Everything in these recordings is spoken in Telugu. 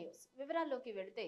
న్యూస్. వివరాల్లోకి వెళితే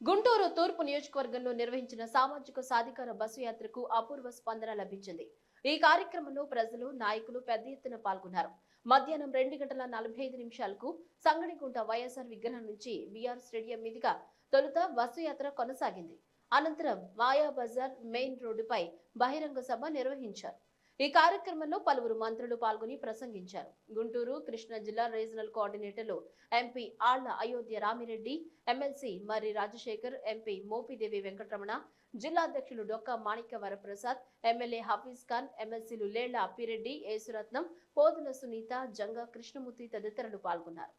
గుంటూరు తూర్పు నియోజకవర్గంలో నిర్వహించిన సామాజిక సాధికార బస్సు యాత్రకు అపూర్వ స్పందన లభించింది. ఈ కార్యక్రమంలో ప్రజలు నాయకులు పెద్ద ఎత్తున పాల్గొన్నారు. మధ్యాహ్నం రెండు గంటల నలభై ఐదు నిమిషాలకు సంగడిగుంట వైఎస్ఆర్ విగ్రహం నుంచి బీఆర్ స్టేడియం మీదుగా తొలుత బస్సు యాత్ర కొనసాగింది. అనంతరం మాయా బజార్ మెయిన్ రోడ్డుపై బహిరంగ సభ నిర్వహించారు. ఈ కార్యక్రమంలో పలువురు మంత్రులు పాల్గొని ప్రసంగించారు. గుంటూరు కృష్ణా జిల్లా రీజనల్ కోఆర్డినేటర్లు ఎంపీ ఆళ్ళ అయోధ్య రామిరెడ్డి ఎమ్మెల్సీ మరి రాజశేఖర్ ఎంపీ మోపిదేవి వెంకటరమణ జిల్లా అధ్యక్షులు డొక్కా మాణిక్య వరప్రసాద్ ఎమ్మెల్యే హఫీజ్ ఖాన్ ఎమ్మెల్సీలు లేళ్ళ అప్పిరెడ్డి యేసురత్నం పోదుల సునీత జంగ కృష్ణమూర్తి తదితరులు పాల్గొన్నారు.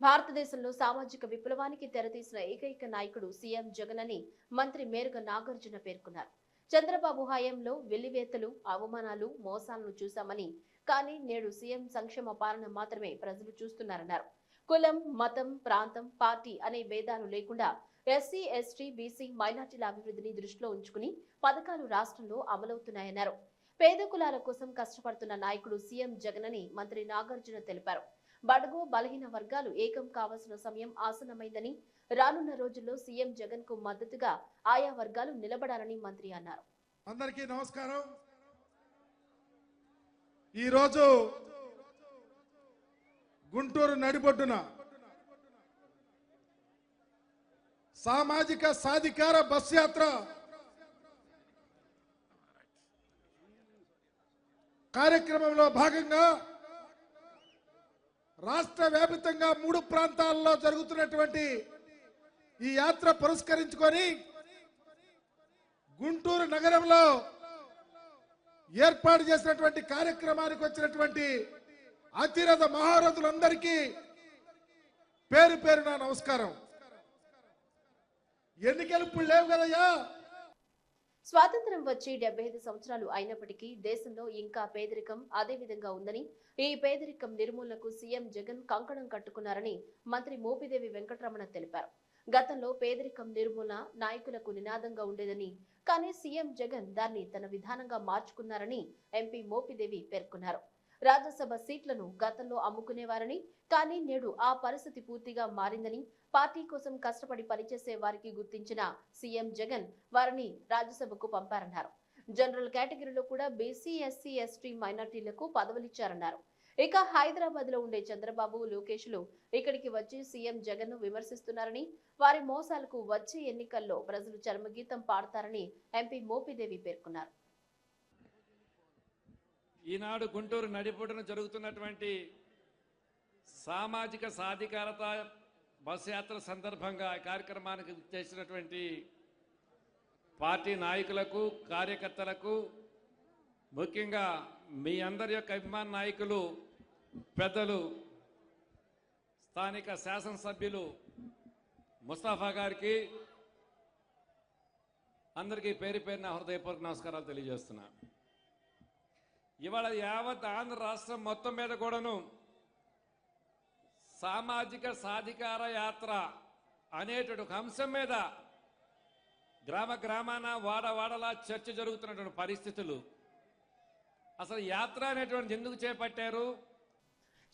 భారతదేశంలో సామాజిక విప్లవానికి తెరతీసిన ఏకైక నాయకుడు సీఎం జగన్ అని మంత్రి మేరుగ నాగార్జున పేర్కొన్నారు. చంద్రబాబు హయాంలో వెల్లివేతలు అవమానాలు మోసాలను చూశామని కానీ నేడు సీఎం సంక్షేమ పాలన మాత్రమే ప్రజలు చూస్తున్నారన్నారు. కులం మతం ప్రాంతం పార్టీ అనే భేదాలు లేకుండా ఎస్సీ ఎస్టీ బీసీ మైనార్టీల అభివృద్ధిని దృష్టిలో ఉంచుకుని పథకాలు రాష్ట్రంలో అమలవుతున్నాయన్నారు. పేద కులాల కోసం కష్టపడుతున్న నాయకుడు సీఎం జగన్ అని మంత్రి నాగార్జున తెలిపారు. బడుగు బలహీన వర్గాలు ఏకం కావాల్సిన సమయం ఆసన్నమైందని రానున్న రోజుల్లో సీఎం జగన్కు మద్దతుగా ఆయా వర్గాలు నిలబడాలని మంత్రి అన్నారు. అందరికీ నమస్కారం. ఈరోజు గుంటూరు నడిబొడ్డున సామాజిక సాధికార బస్ యాత్ర కార్యక్రమంలో భాగంగా రాష్ట్ర వ్యాపితంగా మూడు ప్రాంతాల్లో జరుగుతున్నటువంటి ఈ యాత్ర పురస్కరించుకొని గుంటూరు నగరంలో ఏర్పాటు చేసినటువంటి కార్యక్రమానికి వచ్చినటువంటి అతిరథ మహారథులందరికీ పేరు పేరున నమస్కారం. ఎన్నికలు ఇప్పుడు లేవు కదయ్యా? స్వాతంత్రం వచ్చి డెబ్బై ఐదు సంవత్సరాలు అయినప్పటికీ దేశంలో ఇంకా పేదరికం అదే విధంగా ఉందని ఈ పేదరికం నిర్మూలనకు సీఎం జగన్ కంకణం కట్టుకున్నారని మంత్రి మోపిదేవి వెంకటరమణ తెలిపారు. గతంలో పేదరికం నిర్మూలన నాయకులకు నినాదంగా ఉండేదని కానీ సీఎం జగన్ దాన్ని తన విధానంగా మార్చుకున్నారని ఎంపీ మోపిదేవి పేర్కొన్నారు. రాజ్యసభ సీట్లను గతంలో అమ్ముకునేవారని కానీ నేడు ఆ పరిస్థితి పూర్తిగా మారిందని పార్టీ కోసం కష్టపడి పనిచేసే వారికి గుర్తించిన సీఎం జగన్ వారిని రాజ్యసభకు పంపారన్నారు. జనరల్ కేటగిరీలో కూడా బీసీ ఎస్సీ ఎస్టీ మైనార్టీలకు పదవులిచ్చారన్నారు. ఇక హైదరాబాద్లో ఉండే చంద్రబాబు లోకేష్లు ఇక్కడికి వచ్చి సీఎం జగన్ను విమర్శిస్తున్నారని వారి మోసాలకు వచ్చే ఎన్నికల్లో ప్రజలు చర్మగీతం పాడతారని ఎంపీ మోపిదేవి పేర్కొన్నారు. ఈనాడు గుంటూరు నడిపొడున జరుగుతున్నటువంటి సామాజిక సాధికారత బస్ యాత్ర సందర్భంగా కార్యక్రమానికి చేసినటువంటి పార్టీ నాయకులకు కార్యకర్తలకు ముఖ్యంగా మీ అందరి యొక్క అభిమాన నాయకులు పెద్దలు స్థానిక శాసనసభ్యులు ముస్తాఫా గారికి అందరికీ పేరు పేరున హృదయపూర్వక నమస్కారాలు తెలియజేస్తున్నాను ఇవాళ యావత్ ఆంధ్ర రాష్ట్రం మొత్తం మీద కూడాను సామాజిక సాధికార యాత్ర అనేటువంటి ఒక అంశం మీద గ్రామ గ్రామాన వాడ వాడలా చర్చ జరుగుతున్నటువంటి పరిస్థితులు. అసలు యాత్ర అనేటువంటిది ఎందుకు చేపట్టారు?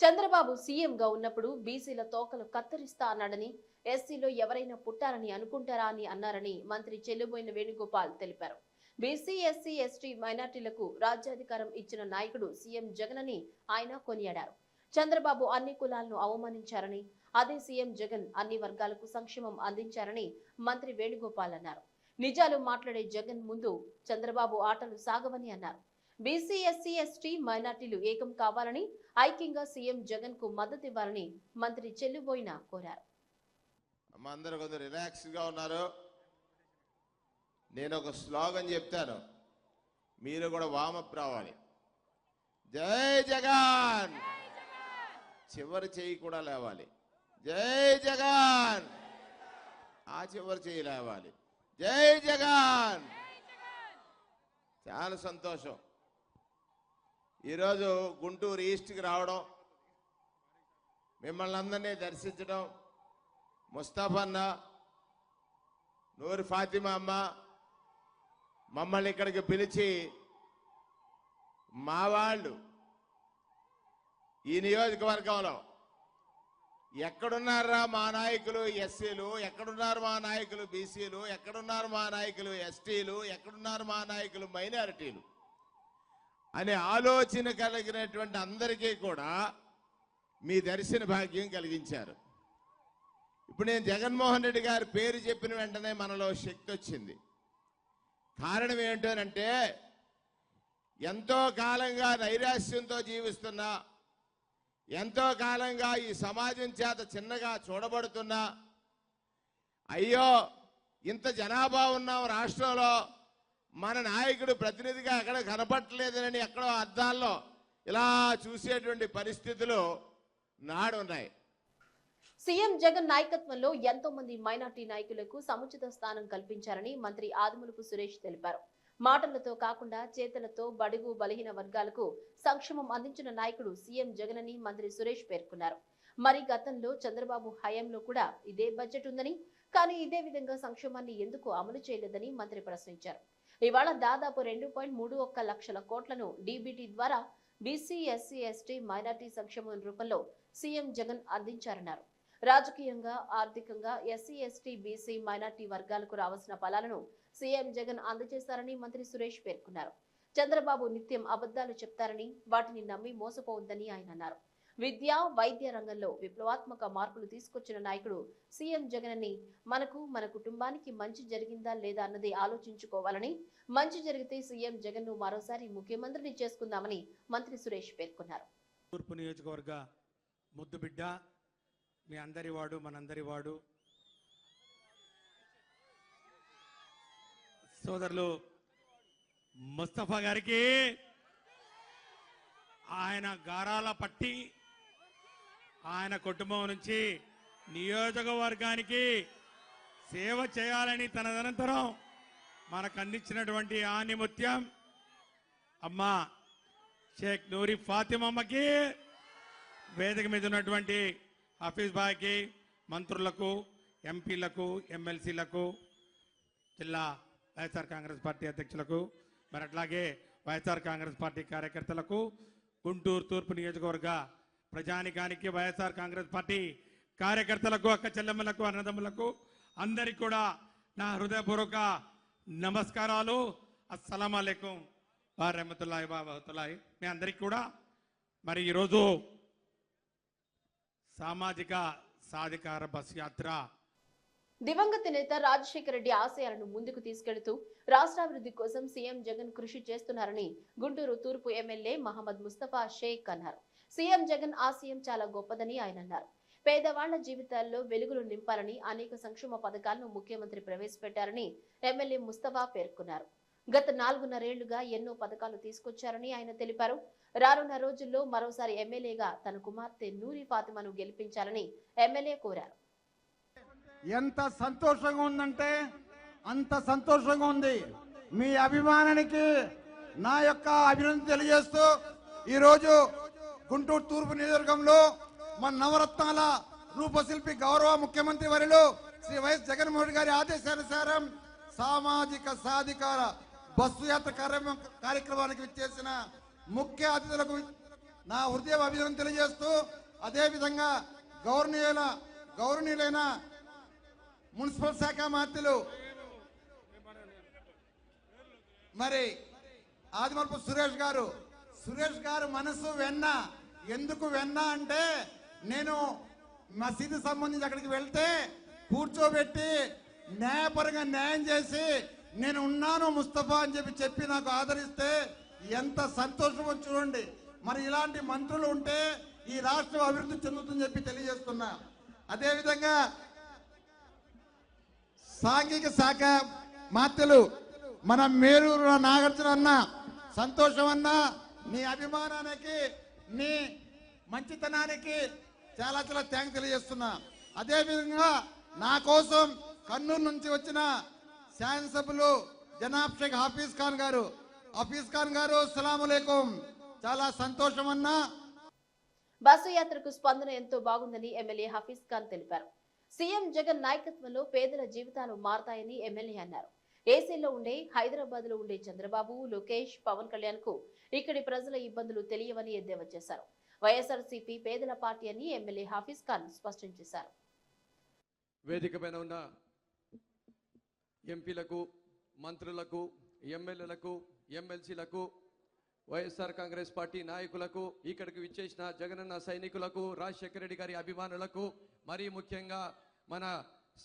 చంద్రబాబు సీఎంగా ఉన్నప్పుడు బీసీల తోకలు కత్తిరిస్తా అన్నాడని ఎస్సీలో ఎవరైనా పుట్టారని అనుకుంటారా అని అన్నారని మంత్రి చెల్లుబోయిన వేణుగోపాల్ తెలిపారు. బీసీ ఎస్సీ ఎస్టీ మైనార్టీలకు రాజ్యాధికారం ఇచ్చిన నాయకుడు సీఎం జగన్ అని ఆయన కొనియాడారు. చంద్రబాబు అన్ని కులాలను అవమానించారని అదే సీఎం జగన్ అన్ని వర్గాలకు సంక్షేమం అందించారని మంత్రి వేణుగోపాల్ అన్నారు. నిజాలు మాట్లాడే జగన్ ముందు చంద్రబాబు ఆటలు సాగవని అన్నారు. బీసీ ఎస్సీ ఎస్టీ మైనార్టీలు ఏకం కావాలని ఐక్యంగా సీఎం జగన్కు మద్దతు ఇవ్వాలని మంత్రి చెల్లుబోయిన కోరారు. అమ్మ అందరూ కొంచెం రిలాక్స్గా ఉన్నారు. నేను ఒక స్లోగన్ చెప్తాను. మీరు కూడా వామప్ రావాలి. జై జగన్! చివరి చెయ్యి కూడా లేవాలి. జై జగన్! ఆ చివరి చెయ్యి లేవాలి. జై జగన్! చాలా సంతోషం. ఈరోజు గుంటూరు ఈస్ట్కి రావడం మిమ్మల్ని అందరినీ దర్శించడం ముస్తాఫన్న నూరి ఫాతిమా అమ్మ మమ్మల్ని ఇక్కడికి పిలిచి మా వాళ్ళు ఈ నియోజకవర్గంలో ఎక్కడున్నారా మా నాయకులు ఎస్సీలు? ఎక్కడున్నారు మా నాయకులు బీసీలు? ఎక్కడున్నారు మా నాయకులు ఎస్టీలు? ఎక్కడున్నారు మా నాయకులు మైనారిటీలు? అనే ఆలోచన కలిగినటువంటి అందరికీ కూడా మీ దర్శన భాగ్యం కలిగించారు. ఇప్పుడు నేను జగన్మోహన్ రెడ్డి గారి పేరు చెప్పిన వెంటనే మనలో శక్తి వచ్చింది. కారణం ఏంటోనంటే ఎంతో కాలంగా నైరాశ్యంతో జీవిస్తున్నా ఎంతో కాలంగా ఈ సమాజం చేత చిన్నగా చూడబడుతున్నా అయ్యో ఇంత జనాభా ఉన్నాం రాష్ట్రంలో మన నాయకుడు ప్రతినిధిగా ఎక్కడ కనపట్టలేదని ఎక్కడో అర్థాల్లో ఇలా చూసేటువంటి పరిస్థితులు నాడున్నాయి. సీఎం జగన్ నాయకత్వంలో ఎంతో మంది మైనార్టీ నాయకులకు సముచిత స్థానం కల్పించారని మంత్రి ఆదిమూలపు సురేష్ తెలిపారు. మాటలతో కాకుండా చేతలతో బడుగు బలహీన వర్గాలకు సంక్షేమం అందించిన నాయకుడు సీఎం జగన్ అని మంత్రి సురేష్ పేర్కొన్నారు. మరి గతంలో చంద్రబాబు హయాంలో కూడా ఇదే బడ్జెట్ ఉందని కానీ ఇదే విధంగా సంక్షేమాన్ని ఎందుకు అమలు చేయలేదని మంత్రి ప్రశ్నించారు. ఇవాళ దాదాపు రెండు పాయింట్ మూడు ఒక్క లక్షల కోట్లను డీబీటీ ద్వారా బీసీ ఎస్సీ ఎస్టీ మైనార్టీ సంక్షేమం రూపంలో సీఎం జగన్ అందించారన్నారు. రాజకీయంగా ఆర్థికంగా ఎస్సీ ఎస్టీ బీసీ మైనార్టీ వర్గాలకు రావాల్సిన ఫలాలను సీఎం జగన్ అందజేశారని మంత్రి సురేష్ పేర్కొన్నారు. చంద్రబాబు నిత్యం అబద్దాలు చెప్తారని వాటిని నమ్మి మోసపోవద్దని ఆయన అన్నారు. విద్య వైద్య రంగంలో విప్లవాత్మక మార్పులు తీసుకొచ్చిన నాయకుడు సీఎం జగన్ని మనకు మన కుటుంబానికి మంచి జరిగిందా లేదా అన్నది ఆలోచించుకోవాలని మంచి జరిగితే సీఎం జగన్ను మరోసారి ముఖ్యమంత్రిని చేసుకుందామని మంత్రి సురేష్ పేర్కొన్నారు. తూర్పు నియోజకవర్గ ముద్దుబిడ్డ మీ అందరి వాడు మనందరి వాడు. సోదరులు ముస్తఫా గారికి ఆయన గారాల పట్టి ఆయన కుటుంబం నుంచి నియోజకవర్గానికి సేవ చేయాలని తనదనంతరం మనకు అందించినటువంటి ఆనిముత్యం అమ్మ షేక్ నూరి ఫాతిమమ్మకి వేదిక మీద ఉన్నటువంటి హఫీజ్ బాయ్కి మంత్రులకు ఎంపీలకు ఎమ్మెల్సీలకు జిల్లా వైఎస్ఆర్ కాంగ్రెస్ పార్టీ అధ్యక్షులకు మరి అట్లాగే వైఎస్ఆర్ కాంగ్రెస్ పార్టీ కార్యకర్తలకు గుంటూరు తూర్పు నియోజకవర్గ ప్రజానికానికి వైఎస్ఆర్ కాంగ్రెస్ పార్టీ కార్యకర్తలకు అక్క చెల్లెమ్మలకు అన్నదమ్ములకు అందరికి కూడా నా హృదయపూర్వక నమస్కారాలు. అస్సలం అలైకుం వారహమతుల్లాహి బాబతుల్లాహి మీ అందరికీ కూడా మరి ఈరోజు సామాజిక సాధికార బస్ యాత్ర. దివంగత నేత రాజశేఖర రెడ్డి ఆశయాలను ముందుకు తీసుకెళ్తూ రాష్ట్రాభివృద్ధి కోసం సీఎం జగన్ కృషి చేస్తున్నారని గుంటూరు తూర్పు ఎమ్మెల్యే మహమ్మద్ ముస్తఫా షేక్ అన్నారు. సీఎం జగన్ ఆశయం చాలా గొప్పదని ఆయన అన్నారు. పేదవాళ్ళ జీవితాల్లో వెలుగులు నింపాలని అనేక సంక్షేమ పథకాలను ముఖ్యమంత్రి ప్రవేశపెట్టారని ఎమ్మెల్యే ముస్తఫా పేర్కొన్నారు. గత నాలుగున్నరేళ్ళుగా ఎన్నో పథకాలు తీసుకొచ్చారని ఆయన తెలిపారు. రానున్న రోజుల్లో మరోసారి ఎమ్మెల్యేగా తన కుమార్తె నూరి ఫాతిమను గెలిపించాలని ఎమ్మెల్యే కోరారు. ఎంత సంతోషంగా ఉందంటే అంత సంతోషంగా ఉంది. మీ అభిమానానికి నా యొక్క అభినందన తెలియజేస్తూ ఈరోజు గుంటూరు తూర్పు నియోజకవర్గంలో మన నవరత్నాల రూపశిల్పి గౌరవ ముఖ్యమంత్రి వరిలో శ్రీ వైఎస్ జగన్మోహన్ గారి ఆదేశానుసారం సామాజిక సాధికార బస్సు యాత్ర కార్యక్రమానికి విచ్చేసిన ముఖ్య అతిథులకు నా హృదయ అభినందన తెలియజేస్తూ అదేవిధంగా గౌరవనీయుల గౌరవనీయులైన మున్సిపల్ శాఖ మంత్రులు. మరి ఆదిమరపు సురేష్ గారు సురేష్ గారు మనసు వెన్న. ఎందుకు వెన్న అంటే నేను మసీదు సంబంధించి అక్కడికి వెళ్తే కూర్చోబెట్టి న్యాయపరంగా న్యాయం చేసి నేను ఉన్నాను ముస్తఫా అని చెప్పి చెప్పి నాకు ఆదరిస్తే ఎంత సంతోషమో చూడండి. మరి ఇలాంటి మంత్రులు ఉంటే ఈ రాష్ట్రం అభివృద్ధి చెందుతుందని చెప్పి తెలియజేస్తున్నా. అదేవిధంగా సాంఘిక శాఖ మాత్రలు మన మేరూరు నాగార్జున అన్న సంతోషం అన్న నీ అభిమానానికి నీ మంచితనానికి చాలా చాలా థ్యాంక్స్ తెలియజేస్తున్నా. అదేవిధంగా నా కోసం కర్నూలు నుంచి వచ్చిన శాసనసభ్యులు జనాబ్ షేక్ హాఫీజ్ ఖాన్ గారు. హఫీజ్ ఖాన్ గారు అస్సలం చాలా సంతోషం అన్నా. బస్సు యాత్రకు స్పందన ఎంతో బాగుందని ఎమ్మెల్యే హఫీజ్ ఖాన్ తెలిపారు. సీఎం జగన్ నాయకత్వంలో పేదల జీవితాలు మారతాయని ఎమ్మెల్యే అన్నారు. ఏసీలో ఉండే హైదరాబాద్లో ఉండే చంద్రబాబు లోకేష్ పవన్ కళ్యాణ్కు ఇక్కడి ప్రజల ఇబ్బందులు తెలియవని ఎద్దేవా చేశారు. వైఎస్ఆర్సీపీ పేదల పార్టీ అని ఎమ్మెల్యే హాఫీజ్ ఖాన్ స్పష్టం చేశారు. వేదిక పైన ఉన్న ఎంపీలకు మంత్రులకు ఎమ్మెల్యేలకు ఎమ్మెల్సీలకు వైఎస్ఆర్ కాంగ్రెస్ పార్టీ నాయకులకు ఇక్కడికి విచ్చేసిన జగనన్న సైనికులకు రాజశేఖర రెడ్డి గారి అభిమానులకు మరీ ముఖ్యంగా మన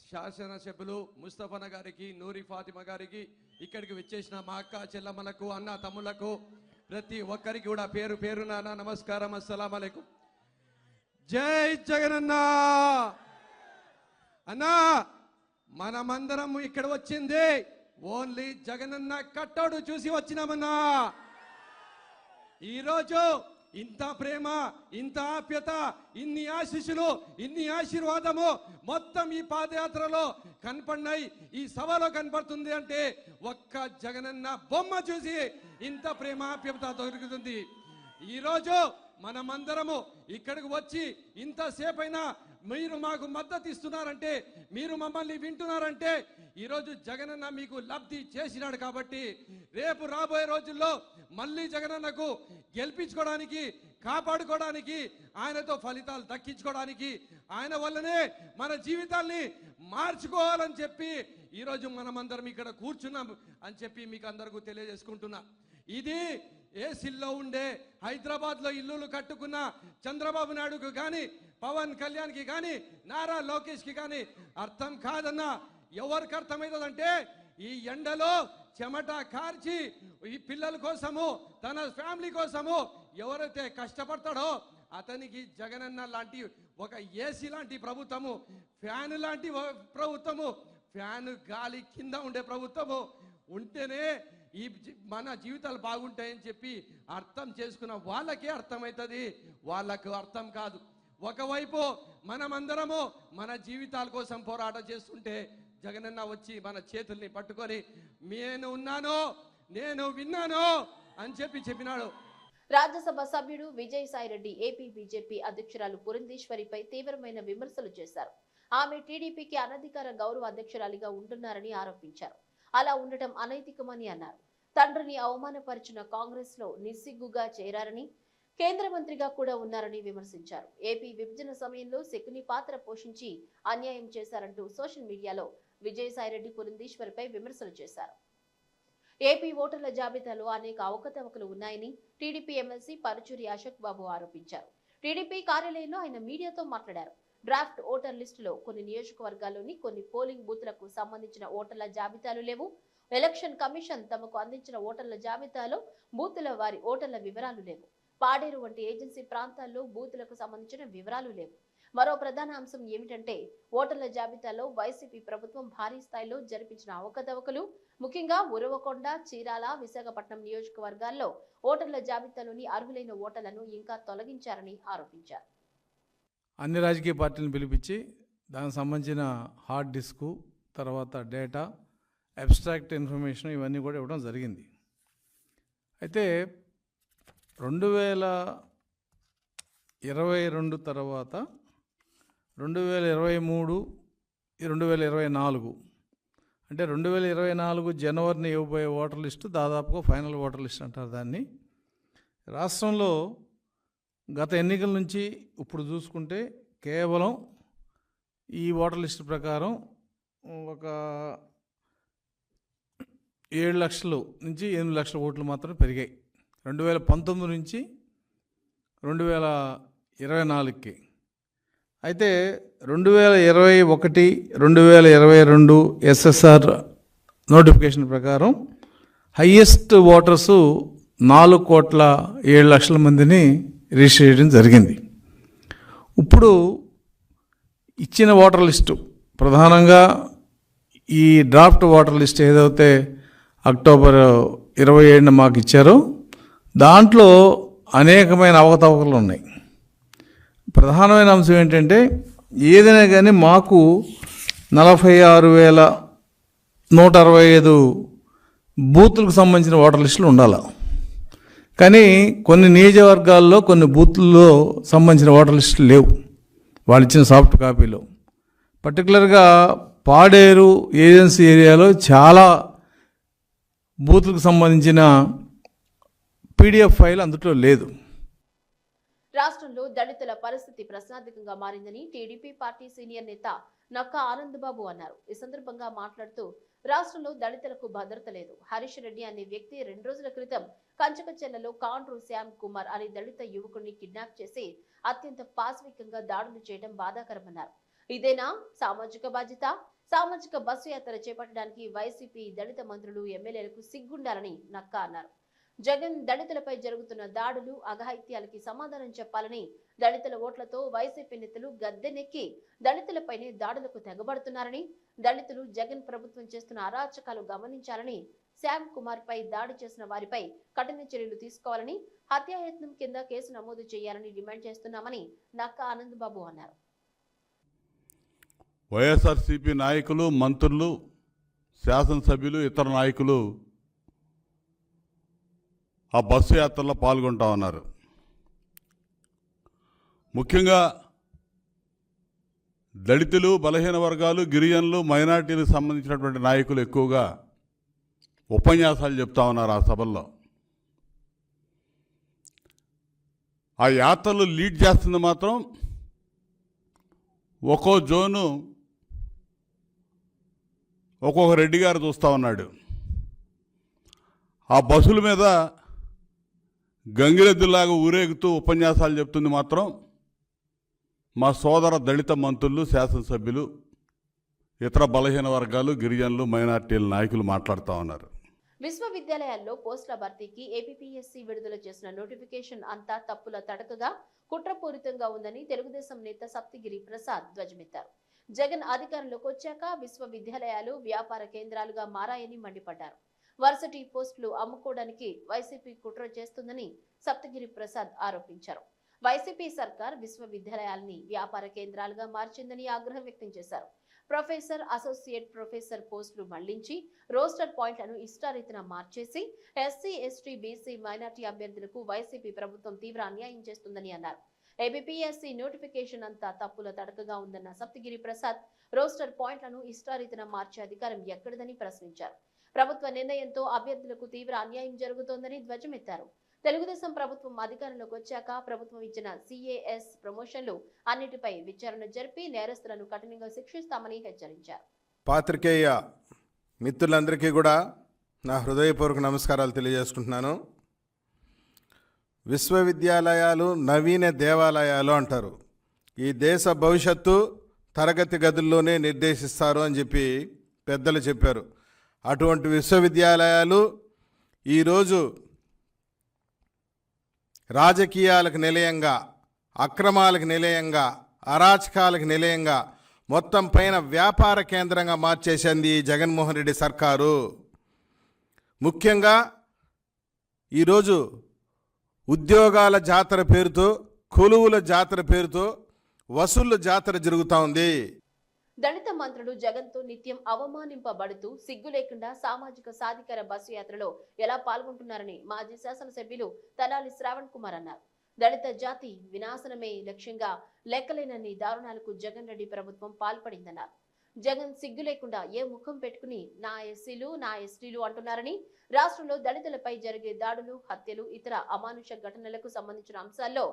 శాసనసభ్యులు ముస్తఫన గారికి నూరి ఫాతిమ గారికి ఇక్కడికి విచ్చేసిన మా అక్క చెల్లమ్మలకు అన్న తమ్ములకు ప్రతి ఒక్కరికి కూడా పేరు పేరు నాన్న నమస్కారం. అస్సలం అలైకుం. జై జగనన్న! అన్నా! మనమందరం ఇక్కడ వచ్చింది. ఓన్లీ జగనన్న కట్టోడు చూసి వచ్చినామన్నా. ఈరోజు ఇంత ప్రేమ ఇంత ఆప్యత ఇన్ని ఆశీస్సులు ఇన్ని ఆశీర్వాదము మొత్తం ఈ పాదయాత్రలో కనపడినాయి. ఈ సభలో కనపడుతుంది అంటే ఒక్క జగనన్న బొమ్మ చూసి ఇంత ప్రేమ ఆప్యత దొరుకుతుంది. ఈరోజు మనమందరము ఇక్కడికి వచ్చి ఇంతసేపైనా మీరు మాకు మద్దతు ఇస్తున్నారంటే మీరు మమ్మల్ని వింటున్నారంటే ఈరోజు జగనన్న మీకు లబ్ధి చేసినాడు కాబట్టి రేపు రాబోయే రోజుల్లో మళ్ళీ జగనన్నకు గెలిపించుకోవడానికి కాపాడుకోవడానికి ఆయనతో ఫలితాలు దక్కించుకోవడానికి ఆయన వల్లనే మన జీవితాల్ని మార్చుకోవాలని చెప్పి ఈరోజు మనమందరం ఇక్కడ కూర్చున్నాం అని చెప్పి మీకు అందరికీ తెలియజేసుకుంటున్నా. ఇది ఏసీల్లో ఉండే హైదరాబాద్లో ఇల్లులు కట్టుకున్న చంద్రబాబు నాయుడుకు కానీ పవన్ కళ్యాణ్కి కానీ నారా లోకేష్కి కానీ అర్థం కాదన్నా ఎవరికి అర్థమవుతుందంటే ఈ ఎండలో చెమట కార్చి ఈ పిల్లల కోసము తన ఫ్యామిలీ కోసము ఎవరైతే కష్టపడతాడో అతనికి జగనన్న లాంటి ఒక ఏసీ లాంటి ప్రభుత్వము ఫ్యాన్ లాంటి ప్రభుత్వము ఫ్యాన్ గాలి కింద ఉండే ప్రభుత్వము ఉంటేనే ఈ మన జీవితాలు బాగుంటాయని చెప్పి అర్థం చేసుకున్న వాళ్ళకే అర్థమవుతుంది వాళ్ళకు అర్థం కాదు. ఒకవైపు మనమందరము మన జీవితాల కోసం పోరాటం చేస్తుంటే జగనన్న వచ్చి మన చేతుల్ని పట్టుకొని నేను ఉన్నాను నేను విన్నాను అని చెప్పి చెప్పినాడు. రాజ్యసభ సభ్యుడు విజయసాయిరెడ్డి ఏపీ బీజేపీ అధ్యక్షురాలు పురంధేశ్వరిపై తీవ్రమైన విమర్శలు చేశారు. ఆమె టీడీపీకి అనధికార గౌరవ అధ్యక్షురాలిగా ఉంటున్నారని ఆరోపించారు. అలా ఉండటం అనైతికమని అన్నారు. తండ్రిని అవమానపరిచిన కాంగ్రెస్లో నిస్సిగ్గుగా చేరారని కేంద్ర మంత్రిగా కూడా ఉన్నారని విమర్శించారు. ఏపీ విభజన సమయంలో శకుని పాత్ర పోషించి అన్యాయం చేశారంటూ సోషల్ మీడియాలో విజయసాయిరెడ్డి పురంధీశ్వర్పై విమర్శలు చేశారు. ఏపీ ఓటర్ల జాబితాలో అనేక అవకతవకలు ఉన్నాయని టీడీపీ ఎమ్మెల్సీ పరుచూరి అశోక్ బాబు ఆరోపించారు. టీడీపీ కార్యాలయంలో ఆయన మీడియాతో మాట్లాడారు. డ్రాఫ్ట్ ఓటర్ లిస్టులో కొన్ని నియోజకవర్గాల్లోని కొన్ని పోలింగ్ బూత్లకు సంబంధించిన ఓటర్ల జాబితాలు లేవు. ఎలక్షన్ కమిషన్ తమకు అందించిన ఓటర్ల జాబితాలో బూతుల వారి ఓటర్ల వివరాలు లేవు. పాడేరు వంటి ఏజెన్సీ ప్రాంతాల్లో బూతులకు సంబంధించిన వివరాలు లేవు. మరో ప్రధాన అంశం ఏమిటంటే ఓటర్ల జాబితాలో వైసీపీ ప్రభుత్వం భారీ స్థాయిలో జరిపించిన అవకతవకలు ముఖ్యంగా ఉరవకొండ చీరాల విశాఖపట్నం నియోజకవర్గాల్లో ఓటర్ల జాబితాలోని అర్హులైన ఓటర్లను ఇంకా తొలగించారని ఆరోపించారు. అన్ని రాజకీయ పార్టీలను పిలిపించి దానికి సంబంధించిన హార్డ్ డిస్కు తర్వాత డేటా అబ్స్ట్రాక్ట్ ఇన్ఫర్మేషన్ ఇవన్నీ కూడా ఇవ్వడం జరిగింది. అయితే రెండు వేల ఇరవై రెండు తర్వాత రెండు వేల ఇరవై మూడు రెండు వేల ఇరవై నాలుగు. అంటే రెండు వేల ఇరవై నాలుగు జనవరిని ఇవ్వబోయే ఓటర్ లిస్టు దాదాపుగా ఫైనల్ ఓటర్ లిస్ట్ అంటారు దాన్ని. రాష్ట్రంలో గత ఎన్నికల నుంచి ఇప్పుడు చూసుకుంటే కేవలం ఈ ఓటర్ లిస్ట్ ప్రకారం ఒక ఏడు లక్షలు నుంచి ఎనిమిది లక్షల ఓట్లు మాత్రం పెరిగాయి. రెండు వేల పంతొమ్మిది నుంచి రెండు వేల ఇరవై నాలుగుకి. అయితే రెండు వేల ఇరవై ఒకటి రెండు వేల ఇరవై రెండు ఎస్ఎస్ఆర్ నోటిఫికేషన్ ప్రకారం హయ్యెస్ట్ ఓటర్స్ నాలుగు కోట్ల ఏడు లక్షల మందిని రిజిస్టర్ చేయడం జరిగింది. ఇప్పుడు ఇచ్చిన ఓటర్ లిస్టు ప్రధానంగా ఈ డ్రాఫ్ట్ ఓటర్ లిస్ట్ ఏదైతే అక్టోబర్ ఇరవై ఏడున మాకు ఇచ్చారో దాంట్లో అనేకమైన అవకతవకలు ఉన్నాయి. ప్రధానమైన అంశం ఏంటంటే ఏదైనా కానీ మాకు నలభై ఆరు వేల నూట అరవై ఐదు బూత్లకు సంబంధించిన ఓటర్ లిస్టులు ఉండాలి. కానీ కొన్ని నియోజకవర్గాల్లో కొన్ని బూత్లలో సంబంధించిన ఓటర్ లిస్టులు లేవు. వాళ్ళు ఇచ్చిన సాఫ్ట్ కాపీలో. పర్టికులర్గా పాడేరు ఏజెన్సీ ఏరియాలో చాలా బూత్లకు సంబంధించిన పీడిఎఫ్ ఫైల్ అందులో లేదు. రాష్ట్రంలో దళితుల పరిస్థితి ప్రశ్నార్థకంగా మారిందని టీడీపీ పార్టీ సీనియర్ నేత నక్క ఆనందబాబు అన్నారు. ఈ సందర్భంగా మాట్లాడుతూ రాష్ట్రంలో దళితులకు భద్రత లేదు. హరీష్ రెడ్డి అనే వ్యక్తి రెండు రోజుల క్రితం కంచకచెల్లలో కాండ్రు శ్యామ్ కుమార్ అనే దళిత యువకుడిని కిడ్నాప్ చేసి అత్యంత పాశవికంగా దాడులు చేయడం బాధాకరమన్నారు. ఇదేనా? సామాజిక బాధ్యత? సామాజిక బస్సు యాత్ర చేపట్టడానికి వైసీపీ దళిత మంత్రులు ఎమ్మెల్యేలకు సిగ్గుండాలని నక్క అన్నారు. జగన్ దళితులపై జరుగుతున్న దాడులు అఘాయిత్యాలకి సమాధానం చెప్పాలని దళితుల ఓట్లతో వైసీపీ నేతలు గద్దెనెక్కి దళితులపైనే దాడులకు తెగబడుతున్నారని దళితులు జగన్ ప్రభుత్వం చేస్తున్న అరాచకాలు గమనించాలని శ్యామ్ కుమార్ పై దాడి చేసిన వారిపై కఠిన చర్యలు తీసుకోవాలని హత్యాయత్నం కింద కేసు నమోదు చేయాలని డిమాండ్ చేస్తున్నామని నక్క ఆనందబాబు అన్నారు. వైఎస్ఆర్సీపీ నాయకులు మంత్రులు శాసనసభ్యులు ఇతర నాయకులు ఆ బస్సు యాత్రలో పాల్గొంటా ఉన్నారు. ముఖ్యంగా దళితులు బలహీన వర్గాలు గిరిజనులు మైనార్టీలకు సంబంధించినటువంటి నాయకులు ఎక్కువగా ఉపన్యాసాలు చెప్తా ఉన్నారు ఆ సభల్లో. ఆ యాత్రలు లీడ్ చేస్తుంది మాత్రం ఒక్కో జోను ఒక్కొక్క రెడ్డి గారు చూస్తూ ఉన్నాడు. ఆ బస్సుల మీద గంగిరెద్దులాగా ఊరేగుతూ ఉపన్యాసాలు చెప్తుంది మాత్రం మా సోదర దళిత మంత్రులు శాసనసభ్యులు ఇతర బలహీన వర్గాలు గిరిజనులు మైనార్టీల నాయకులు మాట్లాడుతూ ఉన్నారు. విశ్వవిద్యాలయాల్లో పోస్టుల భర్తీకి ఏపీఎస్సీ విడుదల చేసిన నోటిఫికేషన్ అంతా తప్పుల తడకగా కుట్రపూరితంగా ఉందని తెలుగుదేశం నేత సప్తిగిరి ప్రసాద్ ధ్వజమెత్తారు. జగన్ అధికారంలోకి వచ్చాక విశ్వవిద్యాలయాలు వ్యాపార కేంద్రాలుగా మారాయని మండిపడ్డారు. వర్సిటీ పోస్టులు అమ్ముకోవడానికి వైసీపీ కుట్ర చేస్తుందని సప్తగిరి ప్రసాద్ ఆరోపించారు. వైసీపీ సర్కార్ విశ్వవిద్యాలయాల్ని వ్యాపార కేంద్రాలుగా మార్చిందని ఆగ్రహం వ్యక్తం చేశారు. ప్రొఫెసర్ అసోసియేట్ ప్రొఫెసర్ పోస్టులు మళ్ళించి రోస్టర్ పాయింట్లను ఇష్టారీతిన మార్చేసి ఎస్సీ ఎస్టీ బీసీ మైనార్టీ అభ్యర్థులకు వైసీపీ ప్రభుత్వం తీవ్ర అన్యాయం చేస్తుందని అన్నారు. ఏబిపిఎస్సి నోటిఫికేషన్ అంతా తప్పుల తడకగా ఉందన్న సప్తగిరి ప్రసాద్ రోస్టర్ పాయింట్లను ఇష్టారీతిన మార్చే అధికారం ఎక్కడిదని ప్రశ్నించారు. ప్రభుత్వ నిర్ణయంతో అభ్యర్థులకు తీవ్ర అన్యాయం జరుగుతోందని ధ్వజమెత్తారు. తెలుగుదేశం ప్రభుత్వం అధికారంలోకి వచ్చాక ప్రభుత్వం ఇచ్చిన సిఏఎస్ ప్రమోషన్లు అన్నిటిపై విచారణ జరిపి నేరస్తులను కఠినంగా శిక్షిస్తామని హెచ్చరించారు. పాత్రికేయ మిత్రులందరికీ కూడా నా హృదయపూర్వక నమస్కారాలు తెలియజేసుకుంటున్నాను. విశ్వవిద్యాలయాలు నవీన దేవాలయాలు అంటారు. ఈ దేశ భవిష్యత్తు తరగతి గదుల్లోనే నిర్దేశిస్తారు అని చెప్పి పెద్దలు చెప్పారు. అటువంటి విశ్వవిద్యాలయాలు ఈరోజు రాజకీయాలకు నిలయంగా అక్రమాలకు నిలయంగా అరాచకాలకు నిలయంగా మొత్తం పైన వ్యాపార కేంద్రంగా మార్చేసింది జగన్మోహన్ రెడ్డి సర్కారు. ముఖ్యంగా ఈరోజు ఉద్యోగాల జాతర పేరుతో కొలువుల జాతర పేరుతో వసూళ్ళ జాతర జరుగుతూ ఉంది. దళిత మంత్రులు జగన్తో నిత్యం అవమానింపబడుతూ సిగ్గు లేకుండా సామాజిక సాధికార బస్సు యాత్రలో ఎలా పాల్గొంటున్నారని మాజీ శాసనసభ్యులు తలాలి శ్రావణ్ కుమార్ అన్నారు. దళిత జాతి వినాశనమే లక్ష్యంగా లెక్కలేనన్ని దారుణాలకు జగన్ రెడ్డి ప్రభుత్వం పాల్పడిందన్నారు. జగన్ సిగ్గు లేకుండా ఏ ముఖం పెట్టుకుని నా ఎస్సీలు నా ఎస్టీలు అంటున్నారని రాష్ట్రంలో దళితులపై జరిగే దాడులు హత్యలు ఇతర అమానుష ఘటనలకు సంబంధించిన అంశాల్లో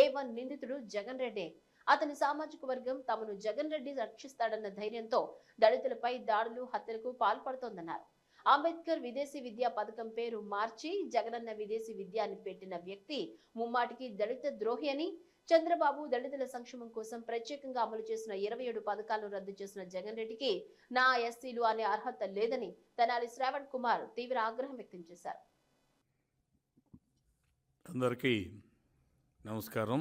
ఏ వన్ నిందితుడు జగన్ రెడ్డే అతని సామాజిక వర్గం తమను జగన్ రెడ్డి రక్షిస్తాడన్న ధైర్యంతో దళితులపై దాడులు హత్యలకు పాల్పడుతోందన్నారు. అంబేద్కర్ విదేశీ విద్యా పథకం పేరు మార్చి జగనన్న విదేశీ విద్య అని పెట్టిన వ్యక్తి ముమ్మాటికి దళిత ద్రోహి అని చంద్రబాబు దళితుల సంక్షేమం కోసం ప్రత్యేకంగా అమలు చేసిన ఇరవై ఏడు పథకాలను రద్దు చేసిన జగన్ రెడ్డికి నా ఎస్సీలు అనే అర్హత లేదని తెనాలి శ్రావణ్ కుమార్ తీవ్ర ఆగ్రహం వ్యక్తం చేశారు. అందరికీ నమస్కారం.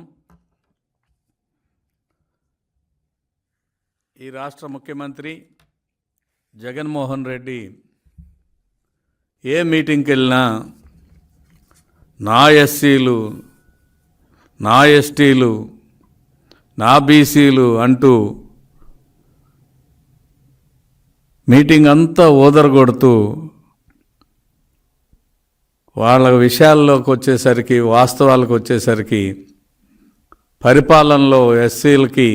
ఈ రాష్ట్ర ముఖ్యమంత్రి జగన్మోహన్ రెడ్డి ఏ మీటింగ్కి వెళ్ళినా నా ఎస్సీలు నా ఎస్టీలు నా బీసీలు అంటూ మీటింగ్ అంతా ఓదరగొడుతూ వాళ్ళ విషయాల్లోకి వచ్చేసరికి వాస్తవాలకు వచ్చేసరికి పరిపాలనలో ఎస్సీలకి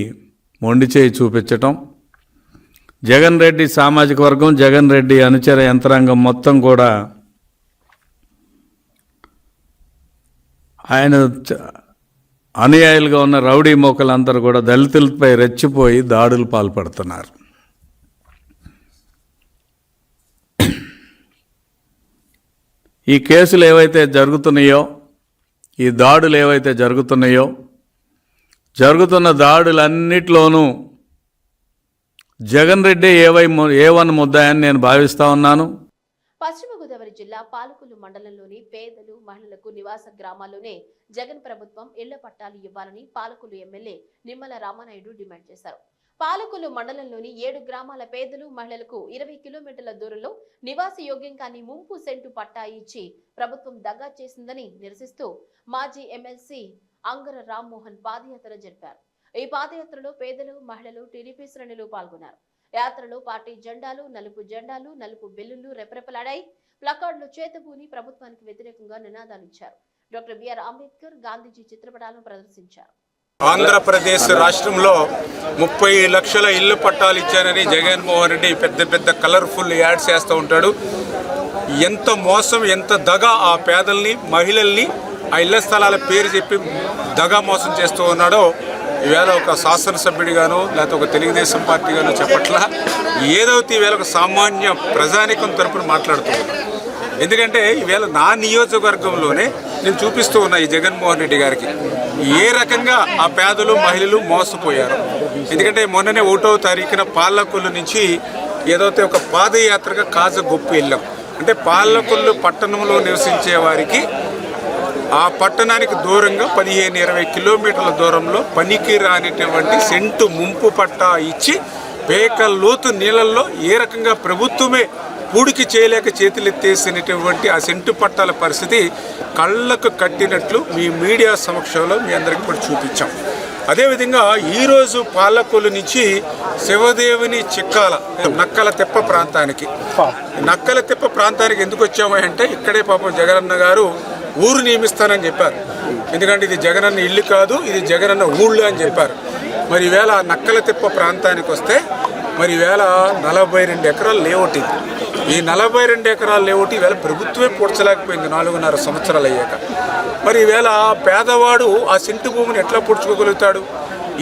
మొండి చేయి చూపించటం. జగన్ రెడ్డి సామాజిక వర్గం జగన్ రెడ్డి అనుచర యంత్రాంగం మొత్తం కూడా ఆయన చ- అనుయాయులుగా ఉన్న రౌడీ మోకలందరూ కూడా దళితులపై రెచ్చిపోయి దాడులు పాల్పడుతున్నారు. ఈ కేసులు ఏవైతే జరుగుతున్నాయో ఈ దాడులు ఏవైతే జరుగుతున్నాయో జరుగుతున్న దాడులన్నిట్లోనూ జగన్ రెడ్డి ఏవై ఏ వన్ ముద్దాయని నేను భావిస్తా ఉన్నాను. పశ్చిమ గోదావరి జిల్లా పాలకులు మండలంలోని పేదలు మహిళలకు నివాస గ్రామాల్లోనే జగన్ ప్రభుత్వం ఇళ్ళ పట్టాలు ఇవ్వాలని పాలకులు ఎమ్మెల్యే నిమ్మల రామానాయుడు డిమాండ్ చేశారు. పాలకులు మండలంలోని ఏడు గ్రామాల పేదలు మహిళలకు ఇరవై కిలోమీటర్ల దూరంలో నివాస యోగ్యం కాని ముంపు సెంటు పట్టా ఇచ్చి ప్రభుత్వం దగా చేసిందని నిరసిస్తూ మాజీ ఎమ్మెల్సీ అంగర రామ్మోహన్ పాదయాత్ర జరిపారు. ఈ పాదయాత్రలో పేదలు మహిళలు టీడీపీ శ్రేణులు పాల్గొన్నారు. యాత్రలో పార్టీ జెండాలు నలుపు జెండాలు నలుపు బెల్లులు రెపరెపలాడాయి. ప్లకార్డులు చేతబూని ప్రభుత్వానికి వ్యతిరేకంగా నినాదాలు ఇచ్చారు. డాక్టర్ బిఆర్ అంబేద్కర్ గాంధీజీ చిత్రపటాలను ప్రదర్శించారు. ఆంధ్రప్రదేశ్ రాష్ట్రంలో ముప్పై లక్షల ఇల్లు పట్టాలు ఇచ్చారని జగన్మోహన్ రెడ్డి పెద్ద పెద్ద కలర్ఫుల్ యాడ్స్ చేస్తూ ఉంటాడు. ఎంత మోసం ఎంత దగ ఆ పేదల్ని మహిళల్ని ఆ ఇళ్ళ స్థలాల పేరు చెప్పి దగా మోసం చేస్తూ ఉన్నాడో ఈవేళ ఒక శాసనసభ్యుడిగాను లేకపోతే ఒక తెలుగుదేశం పార్టీ గాను చెప్పట్ల ఏదైతే ఈవేళ ఒక సామాన్య ప్రజానికం తరపున మాట్లాడుతున్నాడు ఎందుకంటే ఈవేళ నా నియోజకవర్గంలోనే నేను చూపిస్తూ ఉన్నా ఈ జగన్మోహన్ రెడ్డి గారికి ఏ రకంగా ఆ పేదలు మహిళలు మోసపోయారు. ఎందుకంటే మొన్ననే ఒకటో తారీఖున పాలకొల్లు నుంచి ఏదైతే ఒక పాదయాత్రగా కాజగొప్పి వెళ్ళాం అంటే పాలకొల్లు పట్టణంలో నివసించే వారికి ఆ పట్టణానికి దూరంగా పదిహేను ఇరవై కిలోమీటర్ల దూరంలో పనికి రానిటువంటి సెంటు ముంపు పట్టా ఇచ్చి పేక లోతు నీళ్ళల్లో ఏ రకంగా ప్రభుత్వమే పూడికి చేయలేక చేతులెత్తేసినటువంటి ఆ సెంటు పట్టాల పరిస్థితి కళ్ళకు కట్టినట్లు మీ మీడియా సమక్షంలో మీ అందరికీ కూడా చూపించాం. అదేవిధంగా ఈరోజు పాలకొల్లు నుంచి శివదేవుని చిక్కాల నక్కల తెప్ప ప్రాంతానికి. నక్కల తెప్ప ప్రాంతానికి ఎందుకు వచ్చాము అంటే ఇక్కడే పాపం జగనన్న గారు ఊరు నియమిస్తానని చెప్పారు. ఎందుకంటే ఇది జగనన్న ఇల్లు కాదు ఇది జగనన్న ఊళ్ళు అని చెప్పారు. మరి ఈవేళ నక్కల తిప్ప ప్రాంతానికి వస్తే మరి ఈవేళ నలభై రెండు ఎకరాలు లేఅవుట్ ఇది. ఈ నలభై రెండు ఎకరాలు లేఅవుట్ ఈవేళ ప్రభుత్వమే పూడ్చలేకపోయింది నాలుగున్నర సంవత్సరాలు అయ్యాక. మరి ఈవేళ పేదవాడు ఆ సెంటు భూమిని ఎట్లా పూడ్చుకోగలుగుతాడు?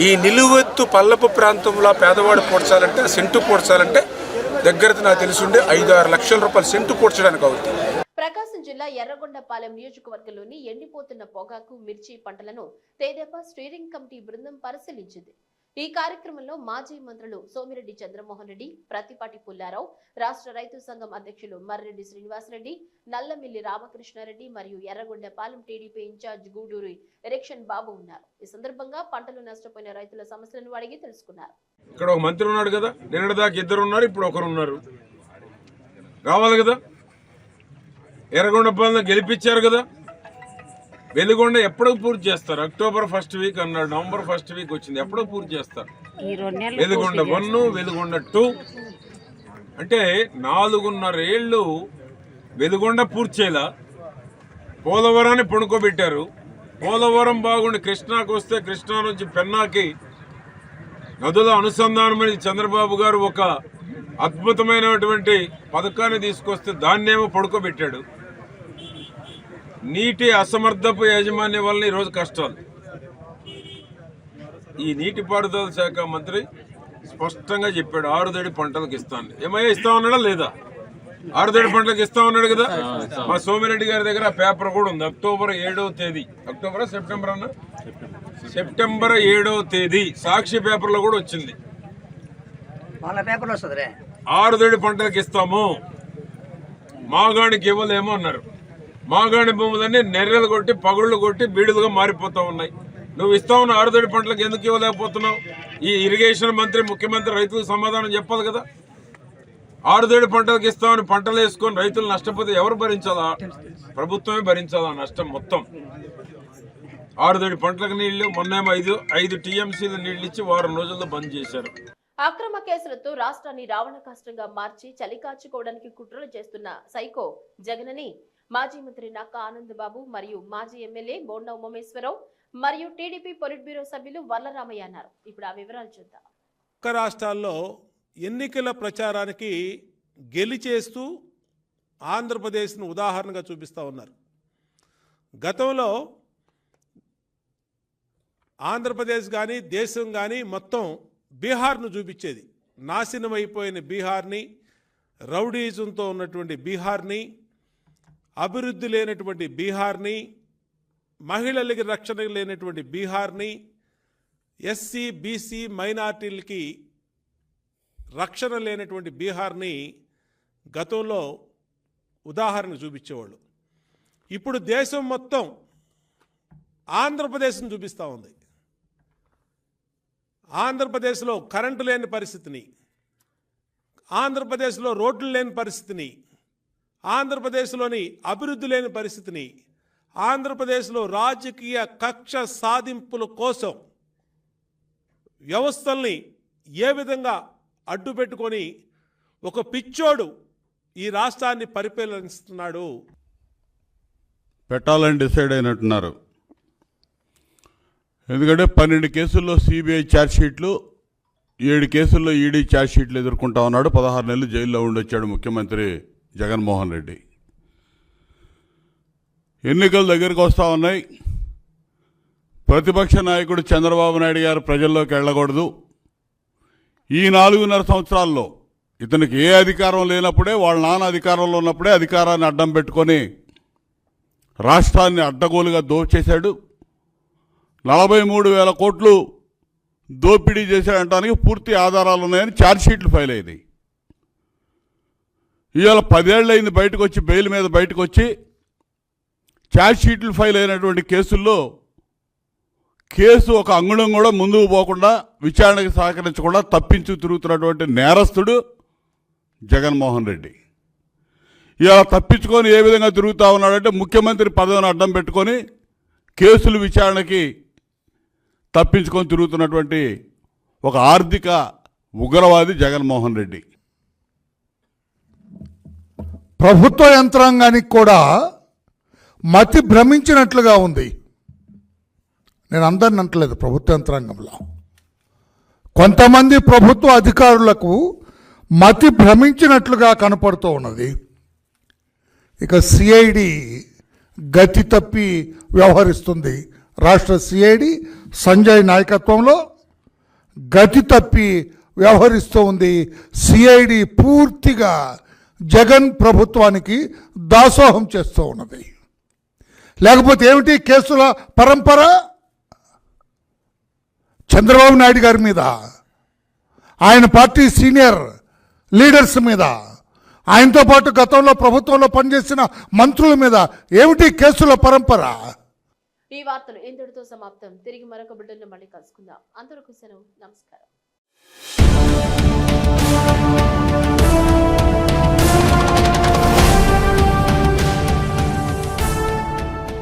ఈ నిలువెత్తు పల్లపు ప్రాంతంలో పేదవాడు పూడ్చాలంటే సెంటు పూడ్చాలంటే దగ్గరది నాకు తెలిసి ఉండే ఐదు ఆరు లక్షల రూపాయలు సెంటు పూడ్చడానికి అవుతుంది. జిల్లా ఎర్రగొండపాలెం నియోజకవర్గంలోని ఎండిపోతున్న పొగాకు మిర్చి పంటలను తేదేపా స్టీరింగ్ కమిటీ బృందం పరిశీలించింది. ఈ కార్యక్రమంలో మాజీ మంత్రులు సోమిరెడ్డి చంద్రమోహన్ రెడ్డి ప్రతిపాటి పుల్లారావు రాష్ట్ర రైతు సంఘం అధ్యక్షులు మర్రెడ్డి శ్రీనివాసరెడ్డి నల్లమిల్లి రామకృష్ణారెడ్డి మరియు ఎర్రగొండపాలెం టీడీపీ ఇన్ఛార్జ్ గూడూరి ఎరెక్షన్ బాబు ఉన్నారు. ఈ సందర్భంగా పంటలు నష్టపోయిన రైతుల సమస్యలను అడిగి తెలుసుకున్నారు. ఇక్కడ ఒక మంత్రి ఉన్నాడు కదా నిన్నటిదాకా ఇద్దరు ఉన్నారు ఇప్పుడు ఒకరు ఉన్నారు. రావాలి కదా? ఎర్రగొండ పాలన గెలిపించారు కదా. వెలుగొండ ఎప్పుడు పూర్తి చేస్తారు? అక్టోబర్ ఫస్ట్ వీక్ అన్నాడు నవంబర్ ఫస్ట్ వీక్ వచ్చింది. ఎప్పుడు పూర్తి చేస్తారు? Veligonda one Veligonda two. అంటే నాలుగున్నర ఏళ్ళు వెలుగొండ పూర్తి చేయాల. పోలవరాన్ని పడుకోబెట్టారు. పోలవరం బాగుండి కృష్ణాకు వస్తే కృష్ణా నుంచి పెన్నాకి నదుల అనుసంధానం అనేది చంద్రబాబు గారు ఒక అద్భుతమైనటువంటి పథకాన్ని తీసుకొస్తే దాన్నేమో పడుకోబెట్టాడు. నీటి అసమర్థపు యాజమాన్యం వల్ల ఈరోజు కష్టాలు. ఈ నీటిపారుదల శాఖ మంత్రి స్పష్టంగా చెప్పాడు ఆరుదడి పంటలకు ఇస్తాను ఏమయ్యా ఇస్తా ఉన్నాడా లేదా? ఆరుదడి పంటలకు ఇస్తా ఉన్నాడు కదా? మా సోమిరెడ్డి గారి దగ్గర పేపర్ కూడా ఉంది. అక్టోబర్ ఏడవ తేదీ. అక్టోబర్ సెప్టెంబర్ అన్న? సెప్టెంబర్ ఏడవ తేదీ. సాక్షి పేపర్లో కూడా వచ్చింది. ఆరుదడి పంటలకు ఇస్తాము. మాగాణికి ఇవ్వలేము అన్నారు. మాగాణి భూములన్నీ నెర్రెలు కొట్టి పగుళ్ళు కొట్టి బీడులుగా మారిపోతా ఉన్నాయి. నువ్వు ఇస్తా ఉన్న ఆరుదడి పంటలకు ఎందుకు ఇవ్వలేకపోతున్నావు? ఈ ఇరిగేషన్ మంత్రి ముఖ్యమంత్రి రైతులకు సమాధానం చెప్పాలి కదా. ఆరుదేడు పంటలకు ఇస్తామని పంటలు వేసుకొని రైతులు నష్టపోతే ఎవరు భరించాలా? ప్రభుత్వమే భరించాలా నష్టం మొత్తం? ఆరుదేడు పంటలకు నీళ్ళు మొన్నేమో ఐదు ఐదు టీఎంసీలు నీళ్ళు ఇచ్చి వారం రోజుల్లో బంద్ చేశారు. అక్రమ కేసులతో రాష్ట్రాన్ని రావణ కష్టంగా మార్చి చలికాచుకోవడానికి కుట్రలు చేస్తున్న సైకో జగనని మాజీ మంత్రి నక్క ఆనందబాబు మరియు మాజీ ఎమ్మెల్యే బోండా ఉమేశ్వరరావు మరియు టీడీపీ పొలిట్ బ్యూరో సభ్యులు వల్లరామయ్య అన్నారు. ఇప్పుడు ఆ వివరాలు చూద్దాం. ఒక్క రాష్ట్రాల్లో ఎన్నికల ప్రచారానికి గెలిచేస్తూ ఆంధ్రప్రదేశ్ను ఉదాహరణగా చూపిస్తూ ఉన్నారు. గతంలో ఆంధ్రప్రదేశ్ కానీ దేశం కానీ మొత్తం బీహార్ను చూపించేది. నాశనం అయిపోయిన బీహార్ని రౌడీజంతో ఉన్నటువంటి బీహార్ని అభివృద్ధి లేనటువంటి బీహార్ని మహిళలకి రక్షణ లేనటువంటి బీహార్ని ఎస్సీ బీసీ మైనార్టీలకి రక్షణ లేనటువంటి బీహార్ని గతంలో ఉదాహరణ చూపించేవాళ్ళు. ఇప్పుడు దేశం మొత్తం ఆంధ్రప్రదేశ్ను చూపిస్తూ ఉంది. ఆంధ్రప్రదేశ్లో కరెంటు లేని పరిస్థితిని ఆంధ్రప్రదేశ్లో రోడ్లు లేని పరిస్థితిని ఆంధ్రప్రదేశ్లోని అభివృద్ధి లేని పరిస్థితిని ఆంధ్రప్రదేశ్లో రాజకీయ కక్ష సాధింపుల కోసం వ్యవస్థల్ని ఏ విధంగా అడ్డు పెట్టుకొని ఒక పిచ్చోడు ఈ రాష్ట్రాన్ని పరిపాలిస్తున్నాడు? పెట్టాలని డిసైడ్ అయినట్టున్నారు. ఎందుకంటే పన్నెండు కేసుల్లో సిబిఐ ఛార్జ్షీట్లు ఏడు కేసుల్లో ఈడీ ఛార్జ్షీట్లు ఎదుర్కొంటా ఉన్నాడు. పదహారు నెలలు జైల్లో ఉండొచ్చాడు ముఖ్యమంత్రి జగన్మోహన్ రెడ్డి. ఎన్నికలు దగ్గరికి వస్తూ ఉన్నాయి. ప్రతిపక్ష నాయకుడు చంద్రబాబు నాయుడు గారు ప్రజల్లోకి వెళ్ళకూడదు. ఈ నాలుగున్నర సంవత్సరాల్లో ఇతనికి ఏ అధికారం లేనప్పుడే వాళ్ళ నాన్న అధికారంలో ఉన్నప్పుడే అధికారాన్ని అడ్డం పెట్టుకొని రాష్ట్రాన్ని అడ్డగోలుగా దోచేశాడు. నలభై మూడు వేల కోట్లు దోపిడీ చేశాడంటానికి పూర్తి ఆధారాలు ఉన్నాయని ఛార్జ్షీట్లు ఫైల్ అయ్యాయి. ఇవాళ పదేళ్ళు అయింది బయటకు వచ్చి బెయిల్ మీద బయటకు వచ్చి ఛార్జ్షీట్లు ఫైల్ అయినటువంటి కేసుల్లో కేసు ఒక అంగుళం కూడా ముందుకు పోకుండా విచారణకు సహకరించకుండా తప్పించు తిరుగుతున్నటువంటి నేరస్తుడు జగన్మోహన్ రెడ్డి. ఇలా తప్పించుకొని ఏ విధంగా తిరుగుతూ ఉన్నాడంటే ముఖ్యమంత్రి పదవిని అడ్డం పెట్టుకొని కేసులు విచారణకి తప్పించుకొని తిరుగుతున్నటువంటి ఒక ఆర్థిక ఉగ్రవాది జగన్మోహన్ రెడ్డి. ప్రభుత్వ యంత్రాంగానికి కూడా మతి భ్రమించినట్లుగా ఉంది. నేను అందరిని అంటలేదు ప్రభుత్వ యంత్రాంగంలో. కొంతమంది ప్రభుత్వ అధికారులకు మతి భ్రమించినట్లుగా కనపడుతూ ఉన్నది. ఇక సిఐడి గతి తప్పి వ్యవహరిస్తుంది. రాష్ట్ర సిఐడి సంజయ్ నాయకత్వంలో గతి తప్పి వ్యవహరిస్తూ ఉంది. సిఐడి పూర్తిగా జగన్ ప్రభుత్వానికి దాసోహం చేస్తూ ఉన్నది. లేకపోతే ఏమిటి కేసుల పరంపర? చంద్రబాబు నాయుడు గారి మీద ఆయన పార్టీ సీనియర్ లీడర్స్ మీద ఆయనతో పాటు గతంలో ప్రభుత్వంలో పనిచేసిన మంత్రుల మీద ఏమిటి కేసుల పరంపర? ఈ వార్తలు ఇంతటితో సమాప్తం. తిరిగి మరొక బిడ్డను మళ్ళీ కలుసుకుందాం. అందరికీ సెలవు. నమస్కారం.